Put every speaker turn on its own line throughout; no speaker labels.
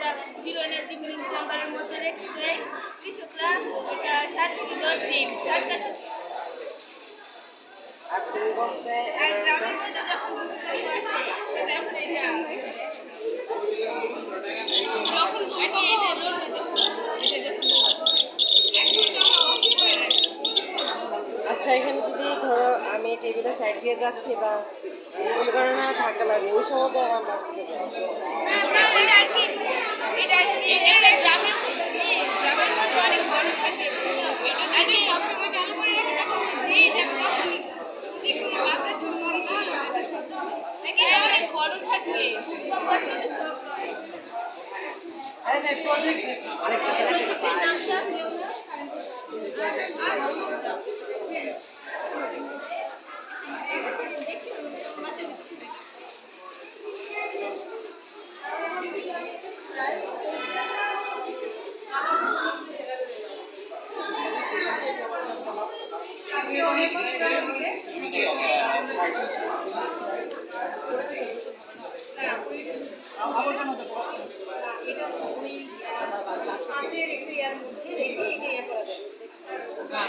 তার মিলিং চেম্বারের মধ্যে রেখে দেয় কৃষকরা এটা সাত থেকে দশ দিন। টাটকা থাকে
আচ্ছা এখানে যদি ধরো আমি টেবিলে সাইড দিয়ে যাচ্ছি বা মনে করো না ধাক্কা লাগে ওই সময় তো আমার বাঁচতে পারে
এটা আর কি এটা এটা গ্রামের গ্রামের মধ্যে অনেক বড় থাকে এটা যদি সবসময় চালু করে রাখে তখন তো যেই যাবে তখনই যদি কোনো বাতাস শুরু করে তাহলে তো এটা শব্দ হবে নাকি এটা অনেক বড় থাকে ভূমিকম্প আসলে তো সব
না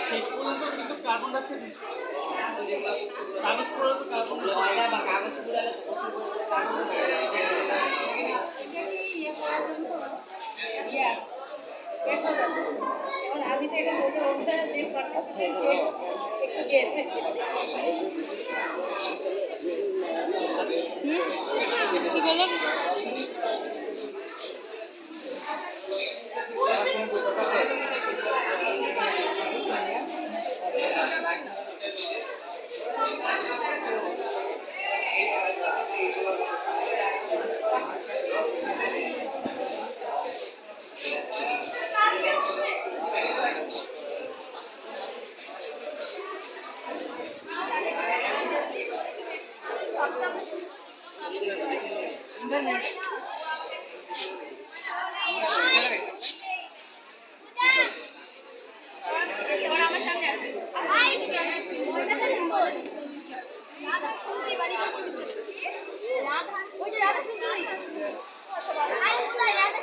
শেষ পর্যন্ত কিন্তু কার্বন ডাইঅক্সাইড কাগজ পড়লে তো কার্বন
বা কাগজ পুরালে কার্বন
আমি তো এটা বলতে বলতে যে করতেছি একটু গেছে Hı? Sigara রাধা ওই যে রাধা
সুন্দরী। আর কোথায়? রাধা